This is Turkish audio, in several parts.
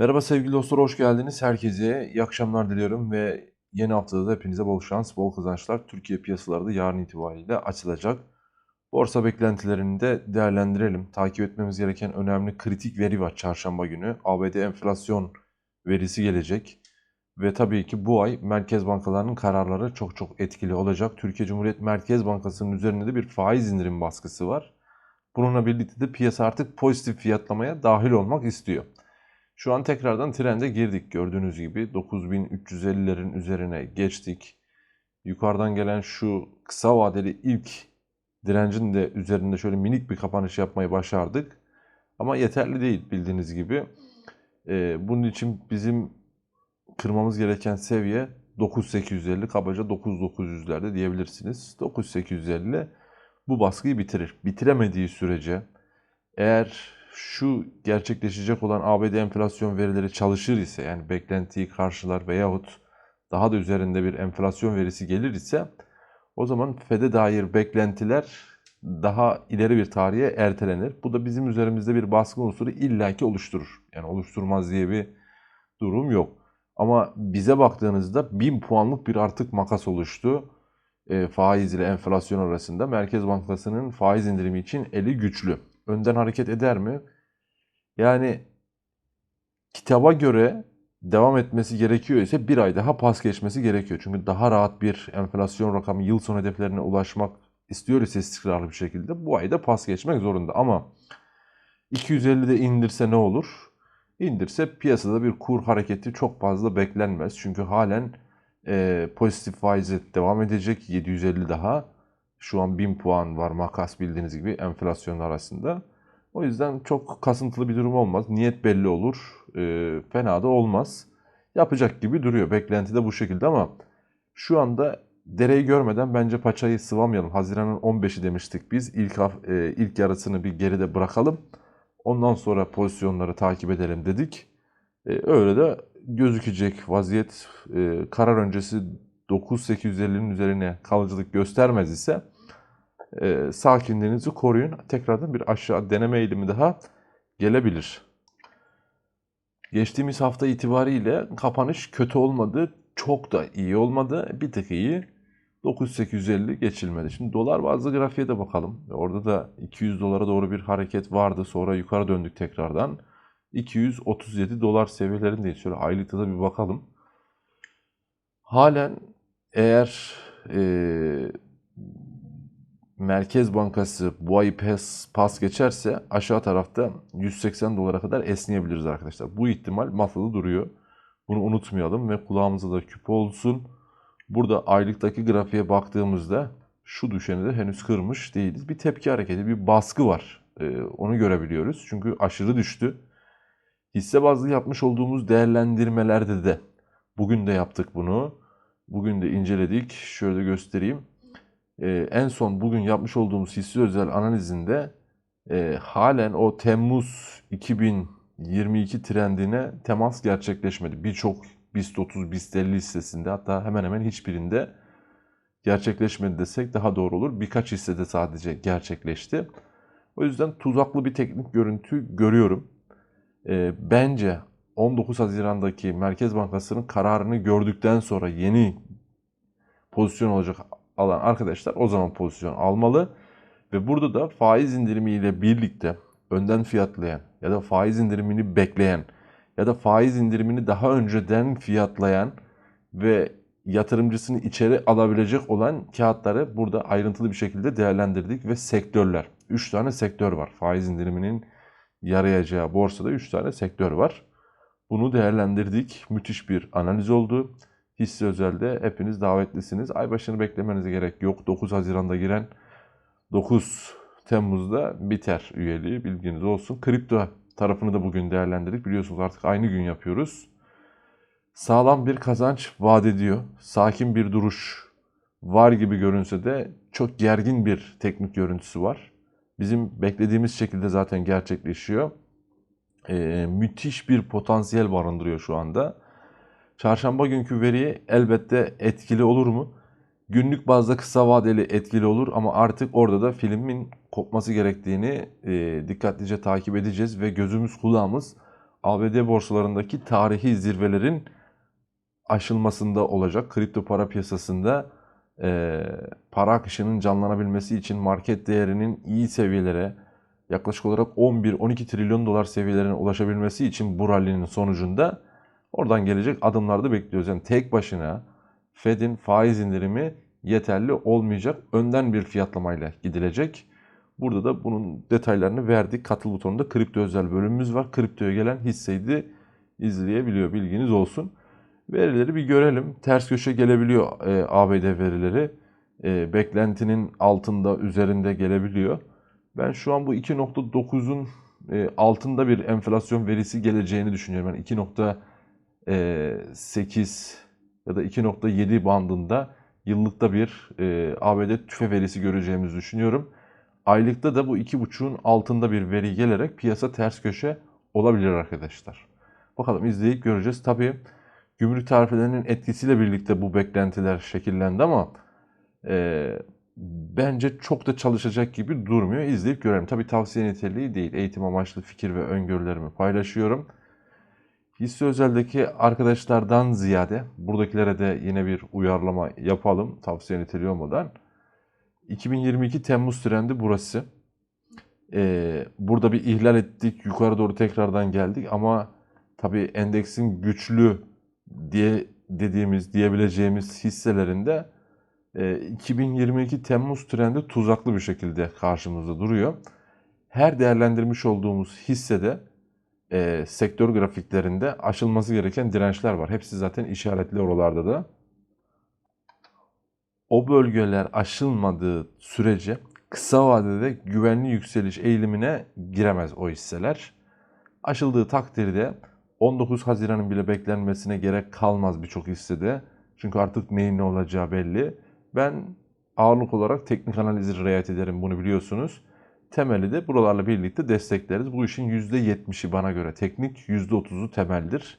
Merhaba sevgili dostlar, hoş geldiniz. Herkese iyi akşamlar diliyorum ve yeni haftada da hepinize bol şans, bol kazançlar. Türkiye piyasaları da yarın itibariyle açılacak. Borsa beklentilerini de değerlendirelim. Takip etmemiz gereken önemli kritik veri var çarşamba günü. ABD enflasyon verisi gelecek. Ve tabii ki bu ay merkez bankalarının kararları çok çok etkili olacak. Türkiye Cumhuriyet Merkez Bankası'nın üzerinde de bir faiz indirim baskısı var. Bununla birlikte de piyasa artık pozitif fiyatlamaya dahil olmak istiyor. Şu an tekrardan trende girdik gördüğünüz gibi 9350'lerin üzerine geçtik. Yukarıdan gelen şu kısa vadeli ilk direncin de üzerinde şöyle minik bir kapanış yapmayı başardık. Ama yeterli değil bildiğiniz gibi. Ee, bunun için bizim kırmamız gereken seviye 9850 kabaca 9900'lerde diyebilirsiniz. 9850 bu baskıyı bitirir. Bitiremediği sürece eğer şu gerçekleşecek olan ABD enflasyon verileri çalışır ise yani beklentiyi karşılar veyahut daha da üzerinde bir enflasyon verisi gelir ise o zaman FED'e dair beklentiler daha ileri bir tarihe ertelenir. Bu da bizim üzerimizde bir baskı unsuru illaki oluşturur. Yani oluşturmaz diye bir durum yok. Ama bize baktığınızda 1000 puanlık bir artık makas oluştu. E, faiz ile enflasyon arasında Merkez Bankası'nın faiz indirimi için eli güçlü. Önden hareket eder mi? Yani kitaba göre devam etmesi gerekiyor ise bir ay daha pas geçmesi gerekiyor. Çünkü daha rahat bir enflasyon rakamı yıl sonu hedeflerine ulaşmak istiyor ise istikrarlı bir şekilde bu ayda pas geçmek zorunda. Ama 250'de indirse ne olur? İndirse piyasada bir kur hareketi çok fazla beklenmez. Çünkü halen e, pozitif faize devam edecek 750 daha. Şu an 1000 puan var makas bildiğiniz gibi enflasyon arasında. O yüzden çok kasıntılı bir durum olmaz. Niyet belli olur. E, fena da olmaz. Yapacak gibi duruyor. Beklenti de bu şekilde ama şu anda dereyi görmeden bence paçayı sıvamayalım. Haziran'ın 15'i demiştik biz. İlk, e, ilk yarısını bir geride bırakalım. Ondan sonra pozisyonları takip edelim dedik. E, öyle de gözükecek vaziyet e, karar öncesi 9850'nin üzerine kalıcılık göstermez ise e, sakinliğinizi koruyun. Tekrardan bir aşağı deneme eğilimi daha gelebilir. Geçtiğimiz hafta itibariyle kapanış kötü olmadı. Çok da iyi olmadı. Bir tık iyi. 9850 geçilmedi. Şimdi dolar bazlı grafiğe de bakalım. Orada da 200 dolara doğru bir hareket vardı. Sonra yukarı döndük tekrardan. 237 dolar seviyelerindeyiz. Şöyle aylıkta da bir bakalım. Halen eğer e, Merkez Bankası bu ay pas, pas geçerse aşağı tarafta 180 dolara kadar esneyebiliriz arkadaşlar. Bu ihtimal masada duruyor. Bunu unutmayalım ve kulağımıza da küpe olsun. Burada aylıktaki grafiğe baktığımızda şu düşeni de henüz kırmış değiliz. Bir tepki hareketi, bir baskı var. Ee, onu görebiliyoruz. Çünkü aşırı düştü. Hisse bazlı yapmış olduğumuz değerlendirmelerde de bugün de yaptık bunu. Bugün de inceledik. Şöyle göstereyim. Ee, en son bugün yapmış olduğumuz hisse özel analizinde e, halen o Temmuz 2022 trendine temas gerçekleşmedi. Birçok BIST 30, BIST 50 hissesinde hatta hemen hemen hiçbirinde gerçekleşmedi desek daha doğru olur. Birkaç hissede sadece gerçekleşti. O yüzden tuzaklı bir teknik görüntü görüyorum. E, bence 19 Haziran'daki Merkez Bankası'nın kararını gördükten sonra yeni pozisyon olacak alan arkadaşlar o zaman pozisyon almalı. Ve burada da faiz indirimiyle birlikte önden fiyatlayan ya da faiz indirimini bekleyen ya da faiz indirimini daha önceden fiyatlayan ve yatırımcısını içeri alabilecek olan kağıtları burada ayrıntılı bir şekilde değerlendirdik ve sektörler. 3 tane sektör var. Faiz indiriminin yarayacağı borsada 3 tane sektör var. Bunu değerlendirdik. Müthiş bir analiz oldu. Hisse özelde hepiniz davetlisiniz. Ay başını beklemenize gerek yok. 9 Haziran'da giren 9 Temmuz'da biter üyeliği bilginiz olsun. Kripto tarafını da bugün değerlendirdik. Biliyorsunuz artık aynı gün yapıyoruz. Sağlam bir kazanç vaat ediyor. Sakin bir duruş var gibi görünse de çok gergin bir teknik görüntüsü var. Bizim beklediğimiz şekilde zaten gerçekleşiyor. Ee, müthiş bir potansiyel barındırıyor şu anda. Çarşamba günkü veri elbette etkili olur mu? Günlük bazda kısa vadeli etkili olur ama artık orada da filmin kopması gerektiğini e, dikkatlice takip edeceğiz ve gözümüz kulağımız ABD borsalarındaki tarihi zirvelerin aşılmasında olacak. Kripto para piyasasında e, para akışının canlanabilmesi için market değerinin iyi seviyelere yaklaşık olarak 11-12 trilyon dolar seviyelerine ulaşabilmesi için bu rally'nin sonucunda oradan gelecek adımlarda bekliyoruz. Yani tek başına Fed'in faiz indirimi yeterli olmayacak. Önden bir fiyatlamayla gidilecek. Burada da bunun detaylarını verdik. Katıl butonunda kripto özel bölümümüz var. Kriptoya gelen hisseyi izleyebiliyor. Bilginiz olsun. Verileri bir görelim. Ters köşe gelebiliyor e, ABD verileri. E, beklentinin altında, üzerinde gelebiliyor. Ben şu an bu 2.9'un e, altında bir enflasyon verisi geleceğini düşünüyorum. Yani 2.8 ya da 2.7 bandında yıllıkta bir e, ABD tüfe verisi göreceğimizi düşünüyorum. Aylıkta da bu 2.5'un altında bir veri gelerek piyasa ters köşe olabilir arkadaşlar. Bakalım izleyip göreceğiz. Tabii gümrük tarifelerinin etkisiyle birlikte bu beklentiler şekillendi ama e, bence çok da çalışacak gibi durmuyor. İzleyip görelim. Tabii tavsiye niteliği değil. Eğitim amaçlı fikir ve öngörülerimi paylaşıyorum. Hisse özeldeki arkadaşlardan ziyade buradakilere de yine bir uyarlama yapalım tavsiye niteliği olmadan. 2022 Temmuz trendi burası. Ee, burada bir ihlal ettik. Yukarı doğru tekrardan geldik ama tabii endeksin güçlü diye dediğimiz, diyebileceğimiz hisselerinde 2022 Temmuz trendi tuzaklı bir şekilde karşımızda duruyor. Her değerlendirmiş olduğumuz hissede e, sektör grafiklerinde aşılması gereken dirençler var. Hepsi zaten işaretli oralarda da. O bölgeler aşılmadığı sürece kısa vadede güvenli yükseliş eğilimine giremez o hisseler. Aşıldığı takdirde 19 Haziran'ın bile beklenmesine gerek kalmaz birçok hissede. Çünkü artık neyin ne olacağı belli. Ben ağırlık olarak teknik analizi riayet ederim bunu biliyorsunuz. Temeli de buralarla birlikte destekleriz. Bu işin %70'i bana göre teknik, %30'u temeldir.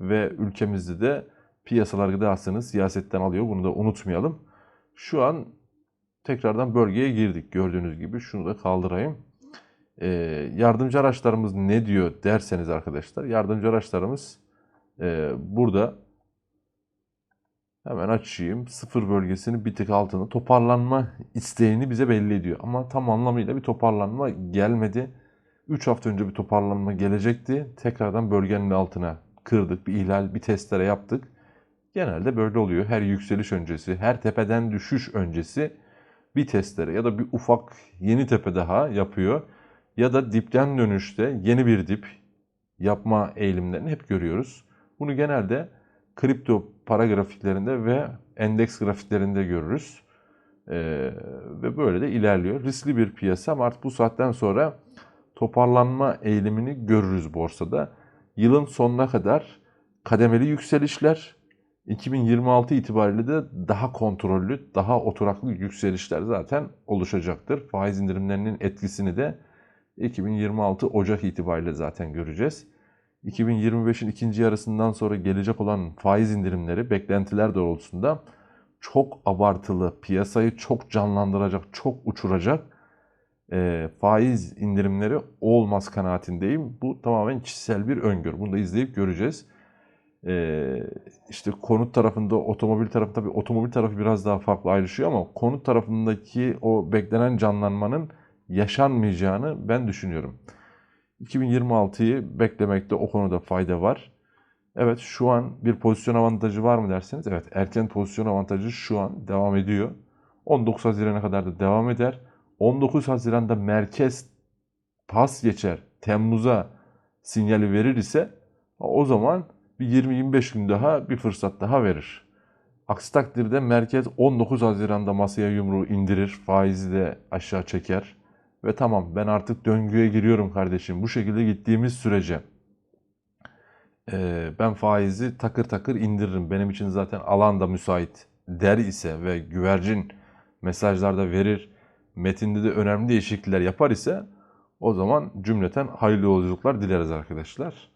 Ve ülkemizde de piyasalar gıdasını siyasetten alıyor. Bunu da unutmayalım. Şu an tekrardan bölgeye girdik. Gördüğünüz gibi şunu da kaldırayım. Ee, yardımcı araçlarımız ne diyor derseniz arkadaşlar. Yardımcı araçlarımız e, burada Hemen açayım. Sıfır bölgesinin bir tık altında toparlanma isteğini bize belli ediyor. Ama tam anlamıyla bir toparlanma gelmedi. 3 hafta önce bir toparlanma gelecekti. Tekrardan bölgenin altına kırdık. Bir ihlal, bir testlere yaptık. Genelde böyle oluyor. Her yükseliş öncesi, her tepeden düşüş öncesi bir testlere ya da bir ufak yeni tepe daha yapıyor. Ya da dipten dönüşte yeni bir dip yapma eğilimlerini hep görüyoruz. Bunu genelde kripto para grafiklerinde ve endeks grafiklerinde görürüz. Ee, ve böyle de ilerliyor. Riskli bir piyasa ama artık bu saatten sonra toparlanma eğilimini görürüz borsada. Yılın sonuna kadar kademeli yükselişler, 2026 itibariyle de daha kontrollü, daha oturaklı yükselişler zaten oluşacaktır. Faiz indirimlerinin etkisini de 2026 Ocak itibariyle zaten göreceğiz. 2025'in ikinci yarısından sonra gelecek olan faiz indirimleri beklentiler doğrultusunda çok abartılı, piyasayı çok canlandıracak, çok uçuracak e, faiz indirimleri olmaz kanaatindeyim. Bu tamamen kişisel bir öngörü. Bunu da izleyip göreceğiz. E, işte konut tarafında, otomobil tarafı tabii otomobil tarafı biraz daha farklı ayrışıyor ama konut tarafındaki o beklenen canlanmanın yaşanmayacağını ben düşünüyorum. 2026'yı beklemekte o konuda fayda var. Evet şu an bir pozisyon avantajı var mı derseniz evet erken pozisyon avantajı şu an devam ediyor. 19 Haziran'a kadar da devam eder. 19 Haziran'da merkez pas geçer. Temmuz'a sinyali verir ise o zaman bir 20-25 gün daha bir fırsat daha verir. Aksi takdirde merkez 19 Haziran'da masaya yumruğu indirir, faizi de aşağı çeker ve tamam ben artık döngüye giriyorum kardeşim. Bu şekilde gittiğimiz sürece e, ben faizi takır takır indiririm. Benim için zaten alan da müsait der ise ve güvercin mesajlarda verir, metinde de önemli değişiklikler yapar ise o zaman cümleten hayırlı yolculuklar dileriz arkadaşlar.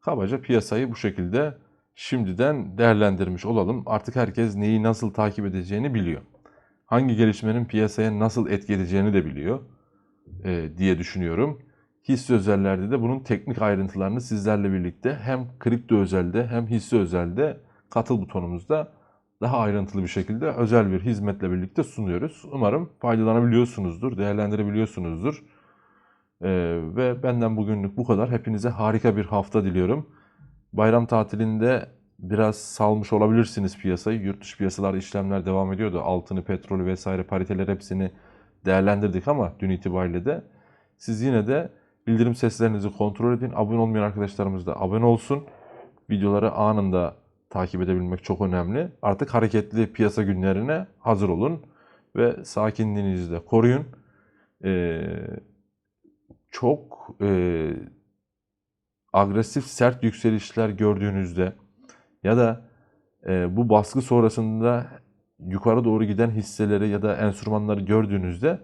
Kabaca piyasayı bu şekilde şimdiden değerlendirmiş olalım. Artık herkes neyi nasıl takip edeceğini biliyor. Hangi gelişmenin piyasaya nasıl etki edeceğini de biliyor e, diye düşünüyorum. Hisse özellerde de bunun teknik ayrıntılarını sizlerle birlikte hem kripto özelde hem hisse özelde katıl butonumuzda daha ayrıntılı bir şekilde özel bir hizmetle birlikte sunuyoruz. Umarım faydalanabiliyorsunuzdur, değerlendirebiliyorsunuzdur. Ee, ve benden bugünlük bu kadar. Hepinize harika bir hafta diliyorum. Bayram tatilinde biraz salmış olabilirsiniz piyasayı. Yurt dışı piyasalarda işlemler devam ediyordu. Altını, petrolü vesaire pariteler hepsini değerlendirdik ama dün itibariyle de siz yine de bildirim seslerinizi kontrol edin. Abone olmayan arkadaşlarımız da abone olsun. Videoları anında takip edebilmek çok önemli. Artık hareketli piyasa günlerine hazır olun ve sakinliğinizi de koruyun. Ee, çok e, agresif sert yükselişler gördüğünüzde ya da e, bu baskı sonrasında yukarı doğru giden hisseleri ya da enstrümanları gördüğünüzde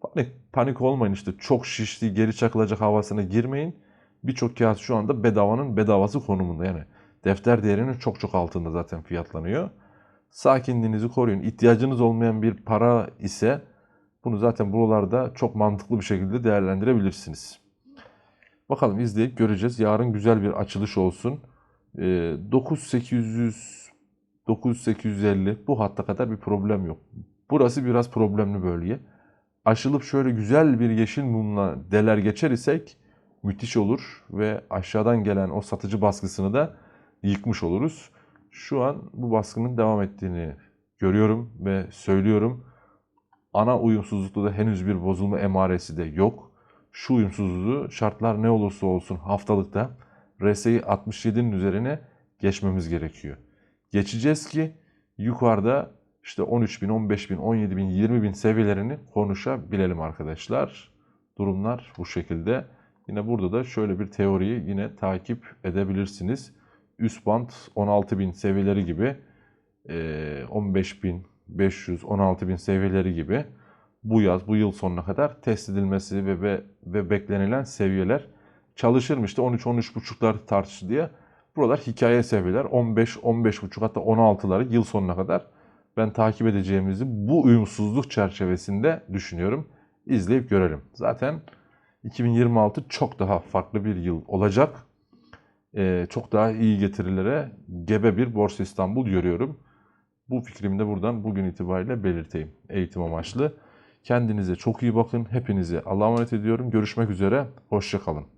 panik, panik olmayın işte çok şişti geri çakılacak havasına girmeyin. Birçok kağıt şu anda bedavanın bedavası konumunda yani defter değerinin çok çok altında zaten fiyatlanıyor. Sakinliğinizi koruyun. İhtiyacınız olmayan bir para ise bunu zaten buralarda çok mantıklı bir şekilde değerlendirebilirsiniz. Bakalım izleyip göreceğiz. Yarın güzel bir açılış olsun. Ee, 9800 9850 bu hatta kadar bir problem yok. Burası biraz problemli bölge. Aşılıp şöyle güzel bir yeşil mumla deler geçer isek müthiş olur ve aşağıdan gelen o satıcı baskısını da yıkmış oluruz. Şu an bu baskının devam ettiğini görüyorum ve söylüyorum. Ana uyumsuzlukta da henüz bir bozulma emaresi de yok. Şu uyumsuzluğu şartlar ne olursa olsun haftalıkta RSI 67'nin üzerine geçmemiz gerekiyor. Geçeceğiz ki yukarıda işte 13 bin, 15 bin, 17 bin, 20 bin seviyelerini konuşabilelim arkadaşlar. Durumlar bu şekilde. Yine burada da şöyle bir teoriyi yine takip edebilirsiniz. Üst band 16 bin seviyeleri gibi 15 bin, 500, 16 bin seviyeleri gibi bu yaz, bu yıl sonuna kadar test edilmesi ve, ve, ve beklenilen seviyeler çalışırmış işte 13-13,5'lar tartıştı diye. Buralar hikaye seviyeler 15, 15,5 hatta 16'ları yıl sonuna kadar ben takip edeceğimizi bu uyumsuzluk çerçevesinde düşünüyorum. İzleyip görelim. Zaten 2026 çok daha farklı bir yıl olacak. Ee, çok daha iyi getirilere gebe bir Borsa İstanbul görüyorum. Bu fikrimi de buradan bugün itibariyle belirteyim. Eğitim amaçlı. Kendinize çok iyi bakın. Hepinize Allah'a emanet ediyorum. Görüşmek üzere. Hoşçakalın.